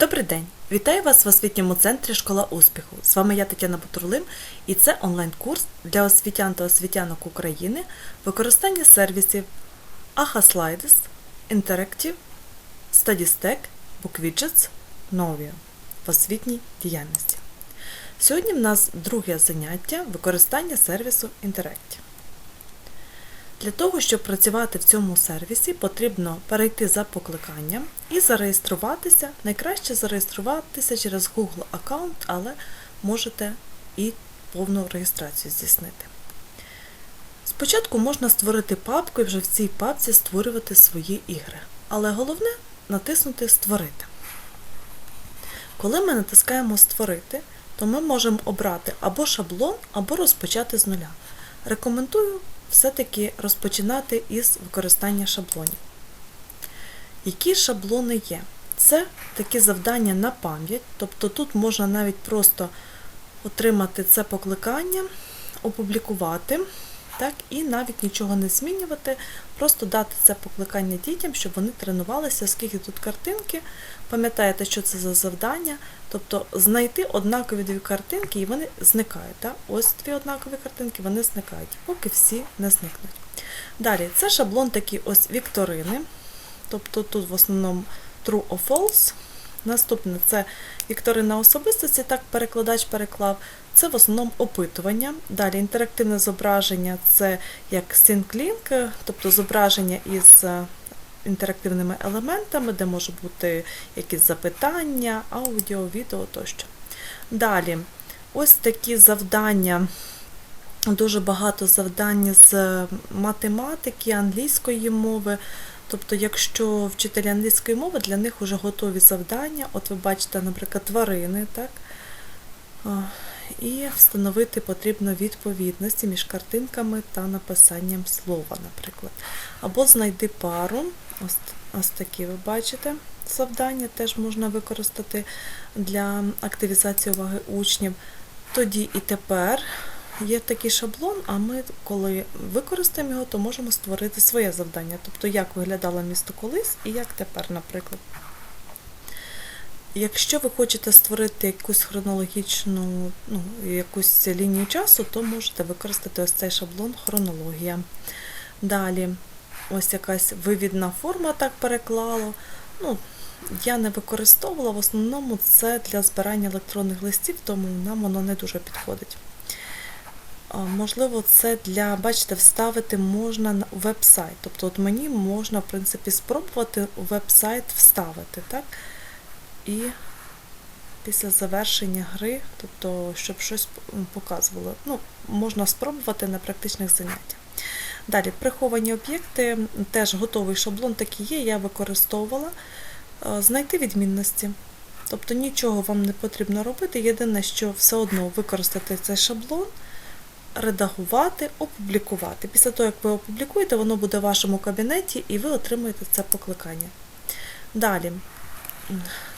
Добрий день! Вітаю вас в освітньому центрі Школа успіху. З вами я Тетяна Бутурлин і це онлайн-курс для освітян та освітянок України використання сервісів Slides, Interactive, StudyStack, BookWidgets, Novio в освітній діяльності. Сьогодні в нас друге заняття використання сервісу Interactive. Для того, щоб працювати в цьому сервісі, потрібно перейти за покликанням і зареєструватися. Найкраще зареєструватися через Google аккаунт, але можете і повну реєстрацію здійснити. Спочатку можна створити папку і вже в цій папці створювати свої ігри. Але головне натиснути Створити. Коли ми натискаємо Створити, то ми можемо обрати або шаблон, або розпочати з нуля. Рекомендую все-таки розпочинати із використання шаблонів. Які шаблони є? Це такі завдання на пам'ять, тобто тут можна навіть просто отримати це покликання, опублікувати, так, і навіть нічого не змінювати, просто дати це покликання дітям, щоб вони тренувалися, оскільки тут картинки, пам'ятаєте, що це за завдання, тобто знайти однакові дві картинки і вони зникають. Так? Ось дві однакові картинки, вони зникають, поки всі не зникнуть. Далі, це шаблон такий ось вікторини, тобто тут в основному true or false. Наступне це вікторина особистості, так перекладач переклав. Це в основному опитування. Далі інтерактивне зображення це як SyncLink, тобто зображення із інтерактивними елементами, де може бути якісь запитання, аудіо, відео тощо. Далі, ось такі завдання. Дуже багато завдань з математики, англійської мови. Тобто, якщо вчителі англійської мови, для них вже готові завдання. От ви бачите, наприклад, тварини, так? І встановити потрібно відповідності між картинками та написанням слова, наприклад. Або знайди пару, ось, ось такі ви бачите завдання, теж можна використати для активізації уваги учнів. Тоді і тепер є такий шаблон, а ми, коли використаємо його, то можемо створити своє завдання. Тобто, як виглядало місто колись і як тепер, наприклад. Якщо ви хочете створити якусь хронологічну, ну, якусь лінію часу, то можете використати ось цей шаблон хронологія. Далі, ось якась вивідна форма так переклало. Ну, Я не використовувала, в основному це для збирання електронних листів, тому нам воно не дуже підходить. Можливо, це для, бачите, вставити можна на веб-сайт. Тобто от мені можна, в принципі, спробувати веб-сайт вставити. так? І після завершення гри, тобто, щоб щось показувало. Ну, Можна спробувати на практичних заняттях. Далі, приховані об'єкти, теж готовий шаблон такий є, я використовувала. Знайти відмінності. Тобто нічого вам не потрібно робити. Єдине, що все одно використати цей шаблон, редагувати, опублікувати. Після того, як ви опублікуєте, воно буде в вашому кабінеті і ви отримаєте це покликання. Далі.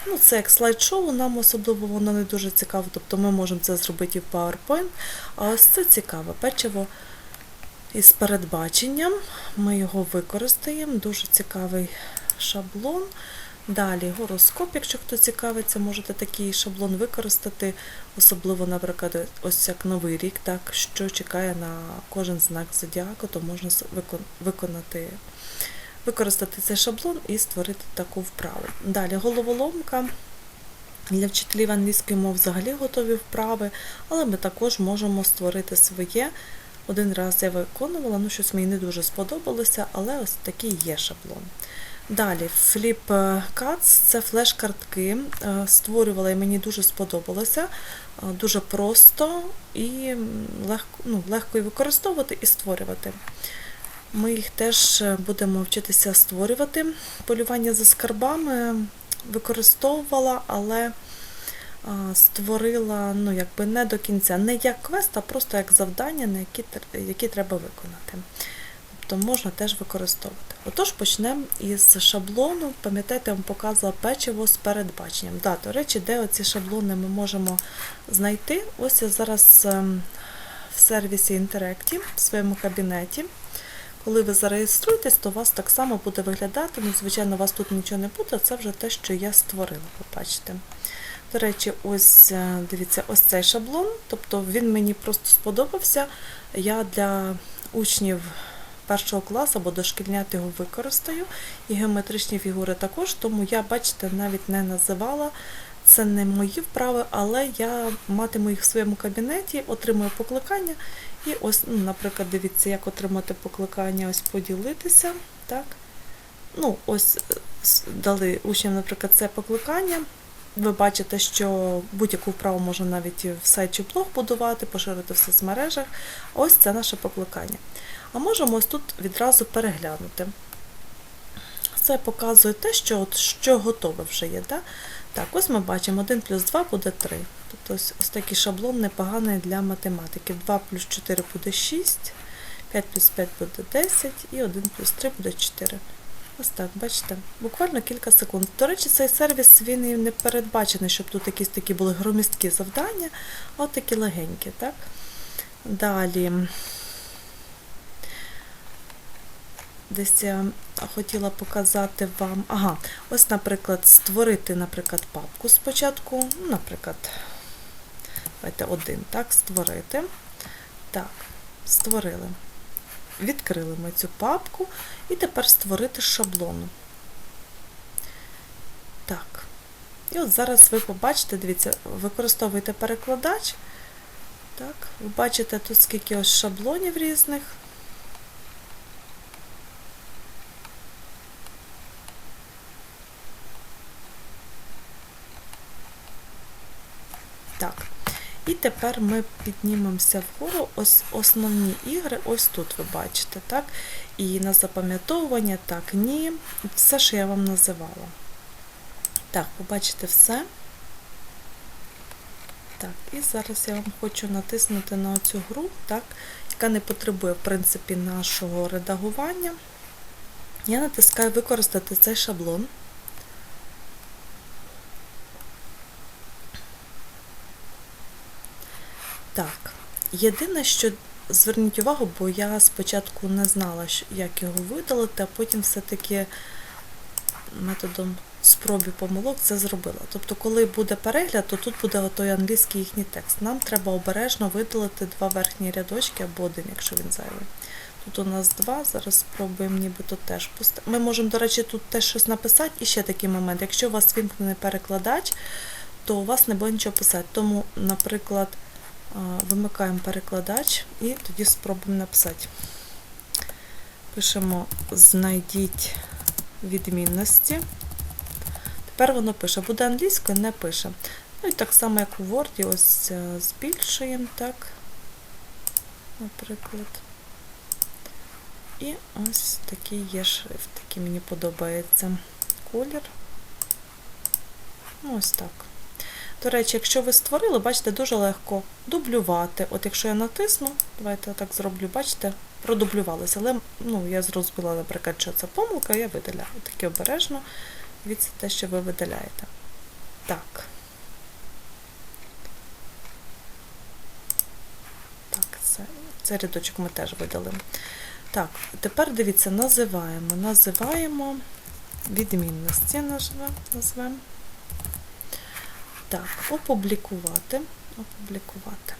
Ну, Це як слайд-шоу, нам особливо воно не дуже цікаво, тобто ми можемо це зробити і в PowerPoint. А ось це цікаве печиво із передбаченням. Ми його використаємо, дуже цікавий шаблон. Далі гороскоп, якщо хто цікавиться, можете такий шаблон використати, особливо, наприклад, ось як новий рік, так, що чекає на кожен знак зодіаку, то можна виконати використати цей шаблон і створити таку вправу. Далі головоломка. Для вчителів англійської мови взагалі готові вправи, але ми також можемо створити своє. Один раз я виконувала, ну щось мені не дуже сподобалося, але ось такий є шаблон. Далі, FlipCards це флеш-картки. Е, створювала і мені дуже сподобалося. Е, дуже просто і легко ну, легко використовувати і створювати. Ми їх теж е, будемо вчитися створювати. Полювання за скарбами використовувала, але е, створила ну, якби не до кінця, не як квест, а просто як завдання, на які, які треба виконати. Тобто можна теж використовувати. Отож, почнемо із шаблону. Пам'ятаєте, я вам показувала печиво з передбаченням. Да, До речі, де оці шаблони ми можемо знайти. Ось я зараз ем, в сервісі Interactive в своєму кабінеті. Коли ви зареєструєтесь, то у вас так само буде виглядати. Ну, звичайно, у вас тут нічого не буде, це вже те, що я створила, побачите. До речі, ось е, дивіться, ось цей шаблон, тобто він мені просто сподобався. Я для учнів першого класу або дошкільнят його використаю, і геометричні фігури також, тому я, бачите, навіть не називала. Це не мої вправи, але я матиму їх в своєму кабінеті, отримую покликання. І ось, ну, наприклад, дивіться, як отримати покликання, ось поділитися. так. Ну, ось е, дали учням, наприклад, це покликання. Ви бачите, що будь-яку вправу можна навіть в сайт чи блог будувати, поширити в соцмережах. Ось це наше покликання. А можемо ось тут відразу переглянути. Це показує те, що, от, що готове вже є. Да? Так, ось ми бачимо 1 плюс 2 буде 3. Тобто ось, ось такий шаблон непоганий для математики. 2 плюс 4 буде 6, 5 плюс 5 буде 10 і 1 плюс 3 буде 4. Ось так, бачите, буквально кілька секунд. До речі, цей сервіс він не передбачений, щоб тут якісь такі були громісткі завдання, а от такі легенькі, так? Далі. Десь я хотіла показати вам. Ага, ось, наприклад, створити, наприклад, папку спочатку. Ну, наприклад, давайте один, так, створити. Так, створили. Відкрили ми цю папку і тепер створити шаблон. Так. І от зараз ви побачите, дивіться, використовуєте перекладач. Так, ви бачите тут скільки ось шаблонів різних. Так. І тепер ми піднімемося вгору. Ось основні ігри, ось тут ви бачите, так? І на запам'ятовування, так, ні. Все, що я вам називала. Так, побачите все. Так, і зараз я вам хочу натиснути на цю гру, так, яка не потребує, в принципі, нашого редагування. Я натискаю використати цей шаблон. Так, єдине, що зверніть увагу, бо я спочатку не знала, як його видалити, а потім все-таки методом спробі помилок це зробила. Тобто, коли буде перегляд, то тут буде той англійський їхній текст. Нам треба обережно видалити два верхні рядочки або один, якщо він зайвий. Тут у нас два, зараз спробуємо нібито теж пустити. Ми можемо, до речі, тут теж щось написати. І ще такий момент. Якщо у вас вімкнений перекладач, то у вас не буде нічого писати. Тому, наприклад, вимикаємо перекладач і тоді спробуємо написати. Пишемо знайдіть відмінності. Тепер воно пише, буде англійською, не пише. Ну і так само, як у Word, ось е, збільшуємо, так, наприклад. І ось такий є шрифт, який мені подобається колір. Ну, ось так. До речі, якщо ви створили, бачите, дуже легко дублювати. От якщо я натисну, давайте я так зроблю, бачите, продублювалося. Але ну, я зрозуміла, наприклад, що це помилка, я видаляю. Таке обережно від те, що ви видаляєте. Так. Так, це, цей рядочок ми теж видали. Так, тепер дивіться, називаємо. Називаємо відмінності, назвемо. Так, опублікувати. Опублікувати.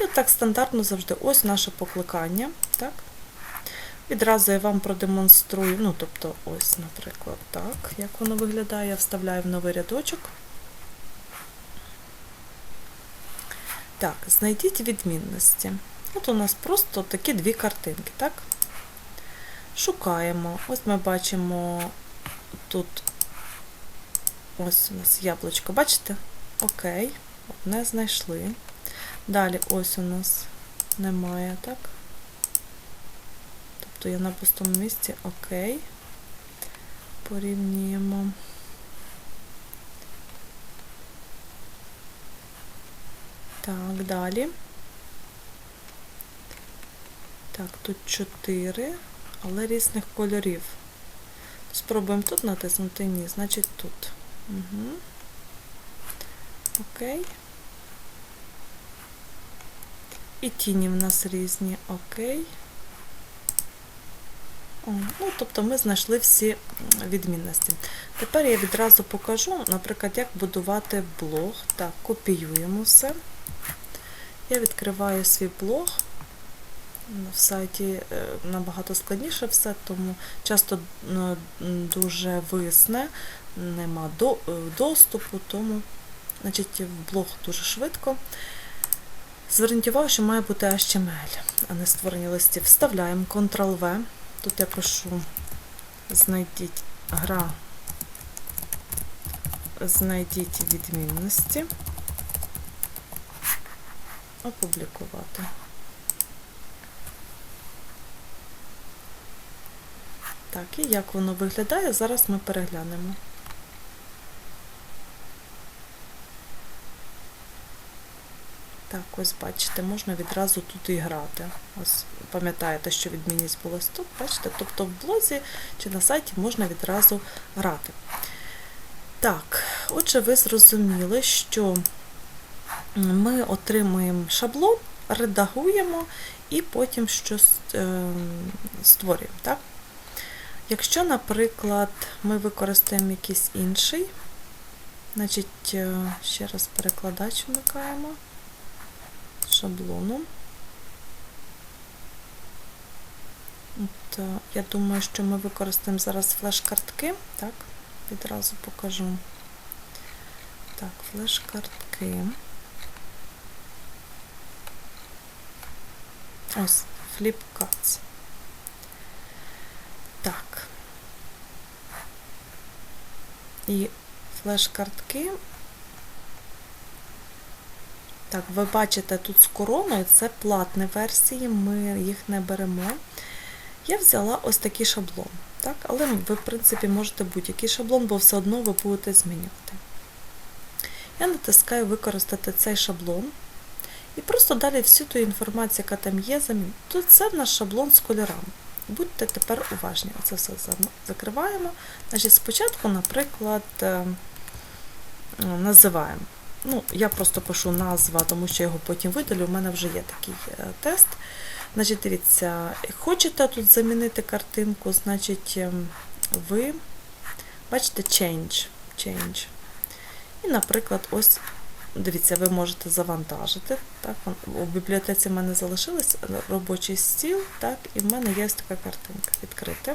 І так стандартно завжди. Ось наше покликання. Так. Відразу я вам продемонструю, ну, тобто, ось, наприклад, так, як воно виглядає. Я вставляю в новий рядочок. Так, знайдіть відмінності. От у нас просто такі дві картинки, так? Шукаємо. Ось ми бачимо тут ось у нас яблучко, бачите? Окей, одне знайшли. Далі ось у нас немає, так? Тобто я на пустому місці, окей. Порівнюємо. Так, далі. Так, тут 4, але різних кольорів. Спробуємо тут натиснути ні, значить тут. Угу. Окей. І тіні в нас різні. Окей. О, Ну, тобто ми знайшли всі відмінності. Тепер я відразу покажу, наприклад, як будувати блог. Так, копіюємо все. Я відкриваю свій блог. В сайті е, набагато складніше все, тому часто е, дуже висне, нема е, доступу, тому значить, блог дуже швидко. Зверніть увагу, що має бути HTML, а не створення листів. Вставляємо Ctrl-V. Тут я пишу знайдіть гра, знайдіть відмінності, опублікувати. Так, і як воно виглядає, зараз ми переглянемо. Так, ось бачите, можна відразу тут і грати. Ось пам'ятаєте, що відмінність була тут, бачите? Тобто в блозі чи на сайті можна відразу грати. Так, отже, ви зрозуміли, що ми отримуємо шаблон, редагуємо і потім щось е, створюємо. Так? Якщо, наприклад, ми використаємо якийсь інший, значить, е, ще раз перекладач вмикаємо шаблону. От, е, я думаю, що ми використаємо зараз флеш-картки. Так, відразу покажу. Так, флеш-картки. Ось, фліп-картс. Так. І флеш-картки. Так, ви бачите тут з короною, це платні версії, ми їх не беремо. Я взяла ось такий шаблон. Так? Але ви, в принципі, можете будь-який шаблон, бо все одно ви будете змінювати. Я натискаю використати цей шаблон. І просто далі всю ту інформацію, яка там є, заміню. Тут це в нас шаблон з кольорами. Будьте тепер уважні. Оце все закриваємо. Значить, Спочатку, наприклад, е, називаємо. Ну, Я просто пишу назва, тому що його потім видалю. У мене вже є такий е, тест. Значить, дивіться, хочете тут замінити картинку, значить, ви бачите change. change. І, наприклад, ось, дивіться, ви можете завантажити. Так, У бібліотеці в мене залишилось робочий стіл, так, і в мене є ось така картинка. Відкрити.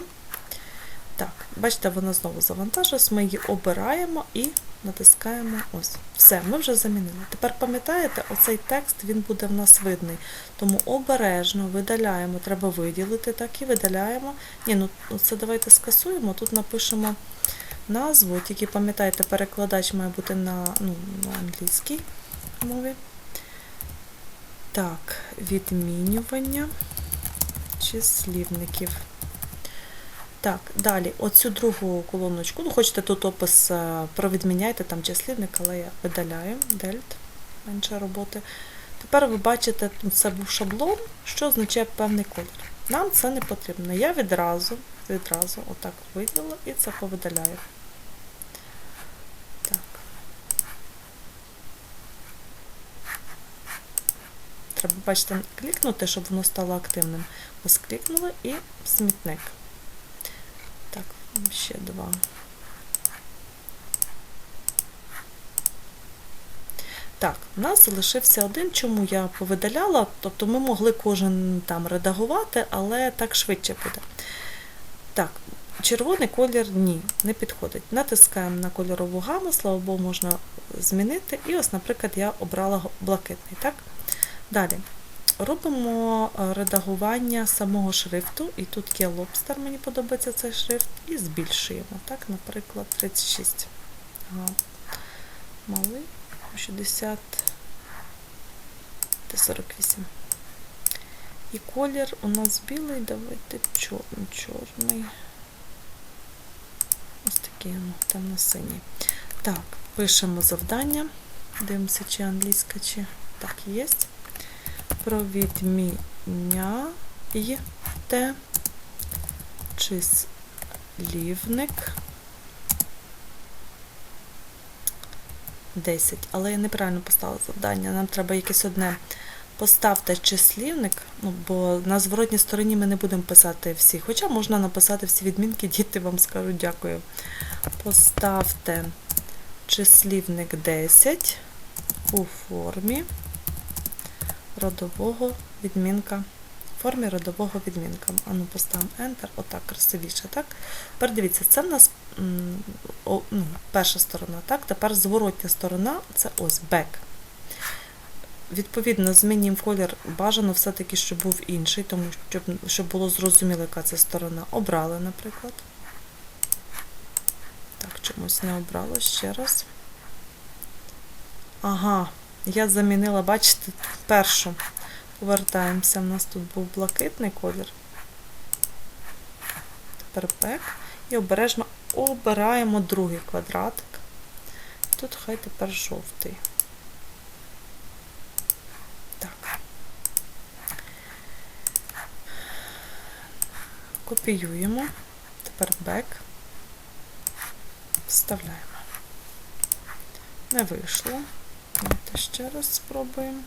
Так, бачите, вона знову завантажилась, ми її обираємо і натискаємо ось. Все, ми вже замінили. Тепер пам'ятаєте, оцей текст він буде в нас видний. Тому обережно видаляємо, треба виділити, так і видаляємо. Ні, ну це давайте скасуємо. Тут напишемо назву, тільки пам'ятаєте, перекладач має бути на, ну, на англійській мові. Так, відмінювання числівників. Так, далі, оцю другу колоночку, ну хочете тут опис провідміняйте, там числівник, але я видаляю, дельт, менше роботи. Тепер ви бачите, це був шаблон, що означає певний колір. Нам це не потрібно. Я відразу, відразу отак виділила і це повидаляю. Треба, бачите, клікнути, щоб воно стало активним. Ось клікнули і смітник. Так, ще два. Так, у нас залишився один, чому я повидаляла, тобто ми могли кожен там редагувати, але так швидше буде. Так, червоний колір ні, не підходить. Натискаємо на кольорову гаму, слава Богу, можна змінити. І ось, наприклад, я обрала блакитний. так? Далі. Робимо редагування самого шрифту, і тут є лобстер, мені подобається цей шрифт, і збільшуємо. Так, наприклад, 36. Ага. Малий, 60 48. І колір у нас білий, давайте чорний, чорний. Ось такий темно-синій. Так, пишемо завдання. Дивимося, чи англійська, чи так, є провідміняйте числівник 10. Але я неправильно поставила завдання. Нам треба якесь одне Поставте числівник, ну, бо на зворотній стороні ми не будемо писати всі. Хоча можна написати всі відмінки, діти вам скажуть дякую. Поставте числівник 10 у формі родового відмінка. В формі родового відмінка. Ану, поставимо Enter, отак красивіше. Так? Тепер дивіться, це в нас о, ну, перша сторона. Так? Тепер зворотня сторона це ось back. Відповідно, змінюємо колір бажано все-таки, щоб був інший, тому щоб, щоб було зрозуміло, яка це сторона. Обрали, наприклад. Так, чомусь не обрало ще раз. Ага, я замінила, бачите, першу. Повертаємося. У нас тут був блакитний колір. Тепер бек. І обережно обираємо другий квадратик. Тут хай тепер жовтий. Так. Копіюємо. Тепер бек. Вставляємо. Не вийшло. Давайте ще раз спробуємо.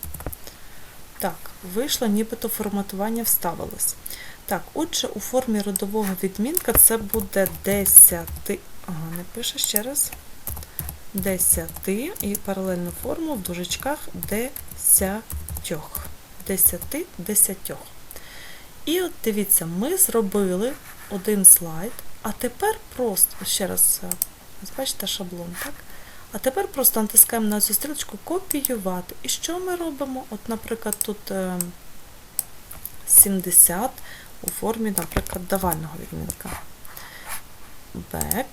Так, вийшло, нібито форматування вставилось. Так, отже, у формі родового відмінка це буде 10. Ага, не пише ще раз. 10 і паралельну форму в дужечках 10. 10 10. І от дивіться, ми зробили один слайд, а тепер просто, ще раз, бачите шаблон, так? А тепер просто натискаємо на цю стрілочку копіювати. І що ми робимо? От, наприклад, тут е, 70 у формі, наприклад, давального відмінка. Back.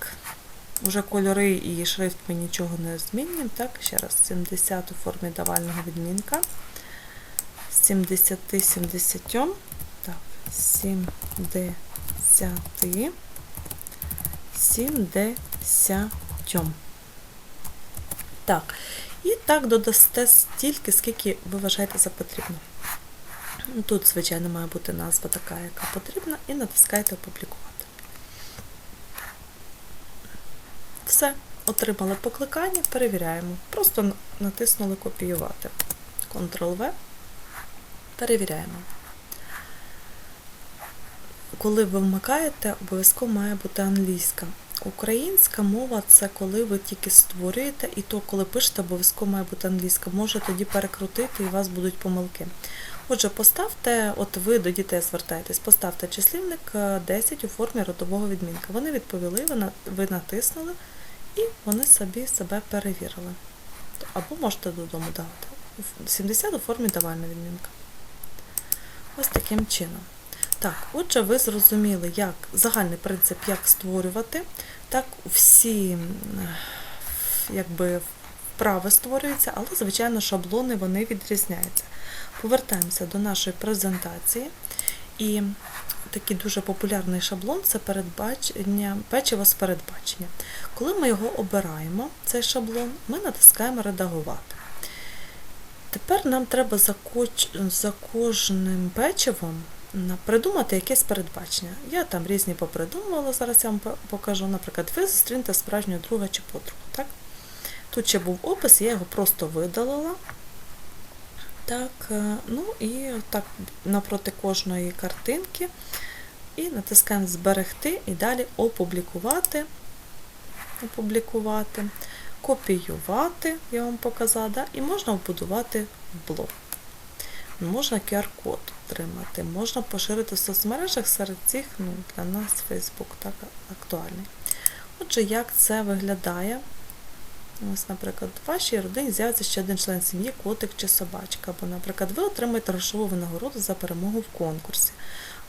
Уже кольори і шрифт ми нічого не змінюємо. Так, ще раз, 70 у формі давального відмінка. 70, 70. Так, 70, 70. Так, і так додасте стільки, скільки ви вважаєте за потрібно. Тут, звичайно, має бути назва така, яка потрібна, і натискаєте Опублікувати. Все, отримали покликання, перевіряємо. Просто натиснули Копіювати. Ctrl-V. Перевіряємо. Коли ви вмикаєте, обов'язково має бути англійська. Українська мова це коли ви тільки створюєте, і то, коли пишете, обов'язково має бути англійська. Може тоді перекрутити і у вас будуть помилки. Отже, поставте, от ви до дітей звертаєтесь, поставте числівник 10 у формі родового відмінка. Вони відповіли, ви натиснули, і вони собі себе перевірили. Або можете додому дати. 70 у формі давальна відмінка. Ось таким чином. Так, отже, ви зрозуміли, як загальний принцип, як створювати, так всі якби, вправи створюються, але, звичайно, шаблони вони відрізняються. Повертаємося до нашої презентації. І такий дуже популярний шаблон це передбачення, печиво з передбачення. Коли ми його обираємо, цей шаблон, ми натискаємо Редагувати. Тепер нам треба за, кожним печивом придумати якесь передбачення. Я там різні попридумувала, зараз я вам покажу. Наприклад, ви зустрінете справжнього друга чи подругу. Так? Тут ще був опис, я його просто видалила. Так, ну і так напроти кожної картинки. І натискаємо Зберегти і далі опублікувати, опублікувати, копіювати, я вам показала, да? і можна вбудувати в блог. Можна QR-код отримати, можна поширити в соцмережах серед цих, ну, для нас Facebook так актуальний. Отже, як це виглядає? Ось, наприклад, в вашій родині з'явиться ще один член сім'ї, котик чи собачка. Або, наприклад, ви отримаєте грошову винагороду за перемогу в конкурсі,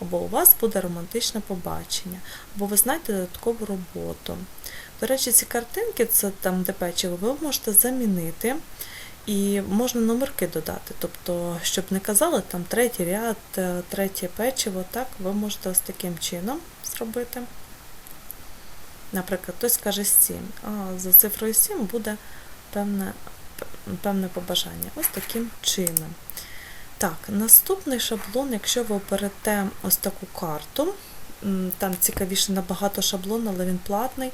або у вас буде романтичне побачення, або ви знаєте додаткову роботу. До речі, ці картинки, це там, де печиво, ви можете замінити. І можна номерки додати, тобто, щоб не казали там третій ряд, третє печиво, так, ви можете ось таким чином зробити. Наприклад, хтось каже 7, а за цифрою 7 буде певне певне побажання. Ось таким чином. Так, наступний шаблон, якщо ви оберете ось таку карту, там цікавіше набагато шаблон, але він платний.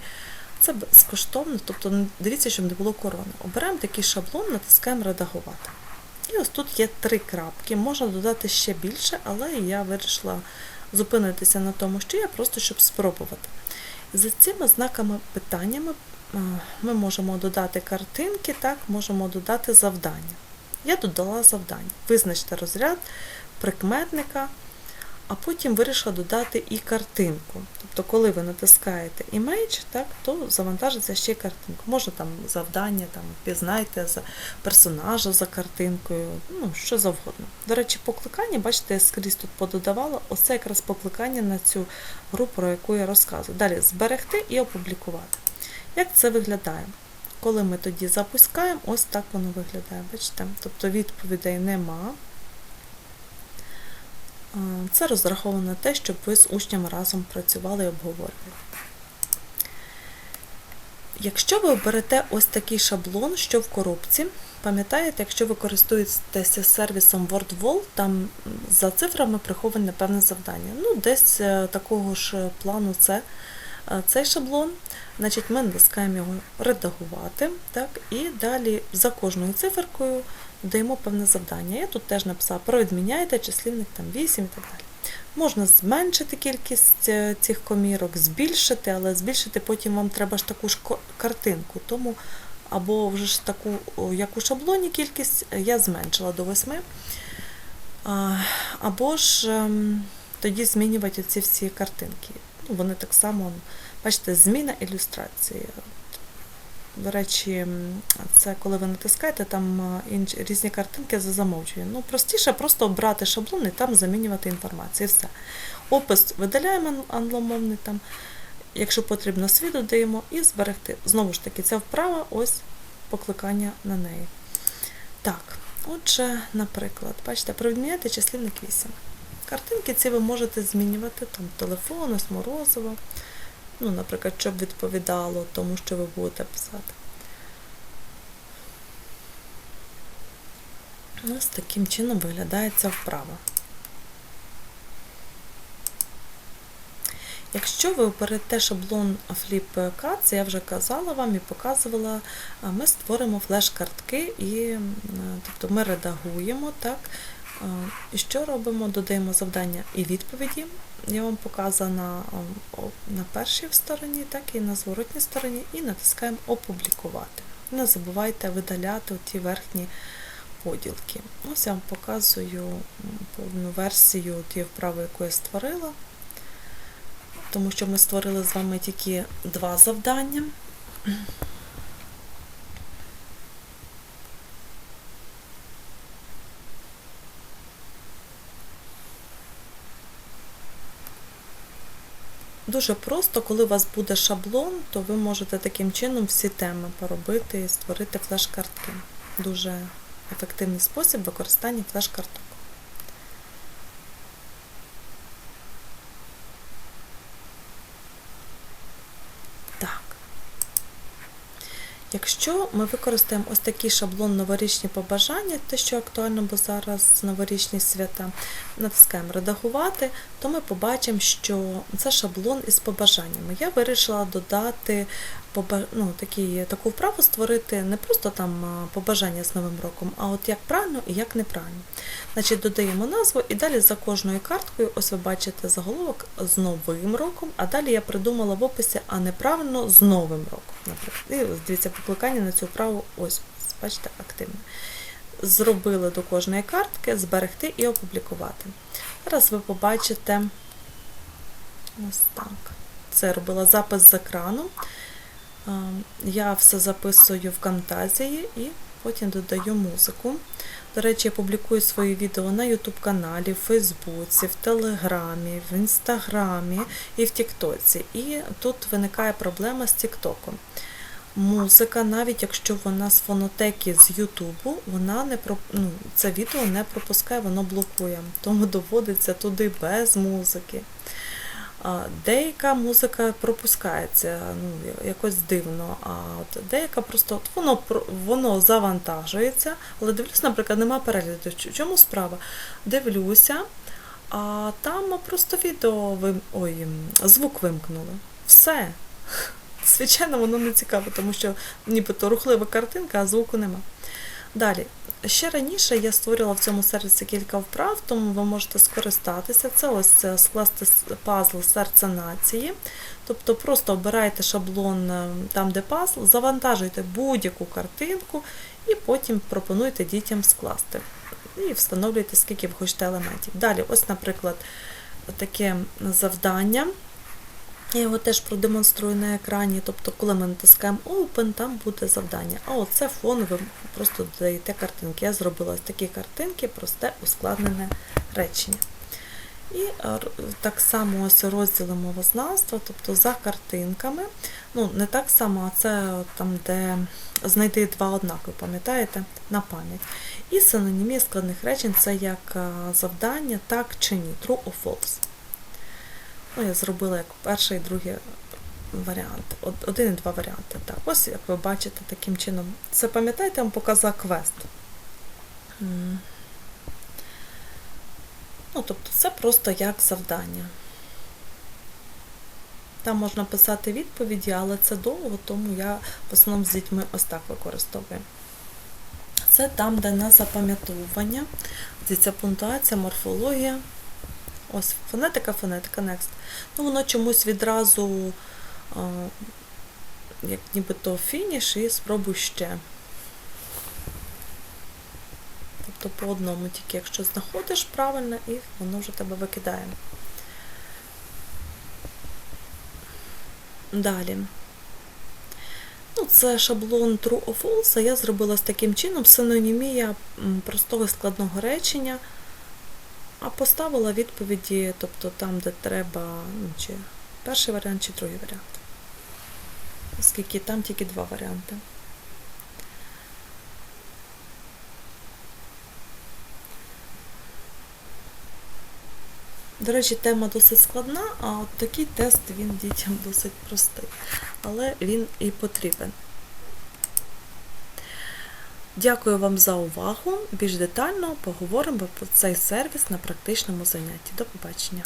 Це безкоштовно, тобто дивіться, щоб не було корони. Обираємо такий шаблон, натискаємо Редагувати. І ось тут є три крапки. Можна додати ще більше, але я вирішила зупинитися на тому, що я просто щоб спробувати. За цими знаками питаннями е, ми можемо додати картинки, так, можемо додати завдання. Я додала завдання. Визначте розряд прикметника, а потім вирішила додати і картинку. Тобто, коли ви натискаєте Image, так, то завантажиться ще й картинку. Можна там завдання, там, пізнайте за персонажа за картинкою, ну, що завгодно. До речі, покликання, бачите, я скрізь тут пододавала, ось це якраз покликання на цю гру, про яку я розказую. Далі зберегти і опублікувати. Як це виглядає? Коли ми тоді запускаємо, ось так воно виглядає. Бачите? Тобто відповідей нема. А, Це розраховано на те, щоб ви з учнями разом працювали і обговорювали. Якщо ви оберете ось такий шаблон, що в коробці, пам'ятаєте, якщо ви користуєтеся сервісом WordWall, там за цифрами приховані певне завдання. Ну, десь е, такого ж е, плану це е, цей шаблон. Значить, ми натискаємо його редагувати, так, і далі за кожною циферкою даємо певне завдання. Я тут теж написала, провідміняйте числівник там 8 і так далі. Можна зменшити кількість е, цих комірок, збільшити, але збільшити потім вам треба ж таку ж картинку. Тому або вже ж таку, як у шаблоні кількість, е, я зменшила до 8. Або ж ем, тоді змінювати ці всі картинки. Ну, вони так само, бачите, зміна ілюстрації. До речі, це коли ви натискаєте, там е, інші, різні картинки за замовчуванням. Ну, простіше просто обрати шаблон і там замінювати інформацію. Все. Опис видаляємо англомовний там, якщо потрібно, свій додаємо і зберегти. Знову ж таки, ця вправа, ось покликання на неї. Так, отже, наприклад, бачите, провідміняти числівник 8. Картинки ці ви можете змінювати, там телефон, ось морозиво. Ну, наприклад, щоб відповідало тому, що ви будете писати. Ось таким чином виглядає ця вправа. Якщо ви оберете шаблон FlipCard, це я вже казала вам і показувала, ми створимо флеш-картки і тобто ми редагуємо так. Що робимо? Додаємо завдання і відповіді. Я вам показана на першій стороні, так і на зворотній стороні, і натискаємо Опублікувати. Не забувайте видаляти ті верхні поділки. Ось я вам показую повну версію тієї вправи, яку я створила тому що ми створили з вами тільки два завдання. Дуже просто, коли у вас буде шаблон, то ви можете таким чином всі теми поробити і створити флеш-картки. Дуже ефективний спосіб використання флеш-карток. Так. Якщо ми використаємо ось такий шаблон новорічні побажання, те, що актуально, бо зараз новорічні свята, натискаємо редагувати, то ми побачимо, що це шаблон із побажаннями. Я вирішила додати ну, такі, таку вправу створити не просто там побажання з Новим роком, а от як правильно і як неправильно. Значить, додаємо назву і далі за кожною карткою, ось ви бачите заголовок з Новим роком, а далі я придумала в описі, а неправильно з Новим роком. Наприклад. І дивіться, покликання на цю вправу, ось, бачите, активне. Зробили до кожної картки, зберегти і опублікувати. Зараз ви побачите ось так. Це робила запис з екрану. Я все записую в Камтазії і потім додаю музику. До речі, я публікую свої відео на YouTube каналі, в Фейсбуці, в Телеграмі, в Інстаграмі і в Тіктоці. І тут виникає проблема з Тіктоком. Музика, навіть якщо вона з фонотеки з Ютубу, вона не ну, це відео не пропускає, воно блокує. Тому доводиться туди без музики. Деяка музика пропускається ну, якось дивно, а от деяка просто от воно воно завантажується, але дивлюсь, наприклад, нема перегляду. Чому справа? Дивлюся, а там просто відео вим... Ой, звук вимкнули. Все. Звичайно, воно не цікаво, тому що нібито рухлива картинка, а звуку нема. Далі, ще раніше я створила в цьому сервісі кілька вправ, тому ви можете скористатися. Це ось е, скласти пазл серце нації. Тобто просто обираєте шаблон е, там, де пазл, завантажуєте будь-яку картинку і потім пропонуєте дітям скласти. І встановлюєте, скільки ви хочете елементів. Далі, ось, наприклад, таке завдання. Я його теж продемонструю на екрані. Тобто, коли ми натискаємо Open, там буде завдання. А оце фон, ви просто додаєте картинки. Я зробила такі картинки, просте ускладнене речення. І е, так само ось розділи мовознавства, тобто за картинками. Ну, не так само, а це там, де знайти два однакові, пам'ятаєте, на пам'ять. І синонімія складних речень це як е, завдання так чи ні, true or false. Ну, я зробила як перший і другий варіант. Один і два варіанти. Так, ось як ви бачите, таким чином. Це пам'ятаєте, я вам показала квест. Ну, тобто це просто як завдання. Там можна писати відповіді, але це довго, тому я в основному з дітьми ось так використовую. Це там, де на запам'ятовування. Дивіться, пунктуація, морфологія. Ось фонетика, фонетика, next. Ну, воно чомусь відразу, а, як нібито фініш, і спробуй ще. Тобто по одному, тільки якщо знаходиш правильно, і воно вже тебе викидає. Далі. Ну, це шаблон True or False. Я зробила з таким чином синонімія простого складного речення, а поставила відповіді, тобто там, де треба, ну, чи перший варіант, чи другий варіант. Оскільки там тільки два варіанти. До речі, тема досить складна, а от такий тест він дітям досить простий, але він і потрібен. Дякую вам за увагу. Більш детально поговоримо про цей сервіс на практичному занятті. До побачення.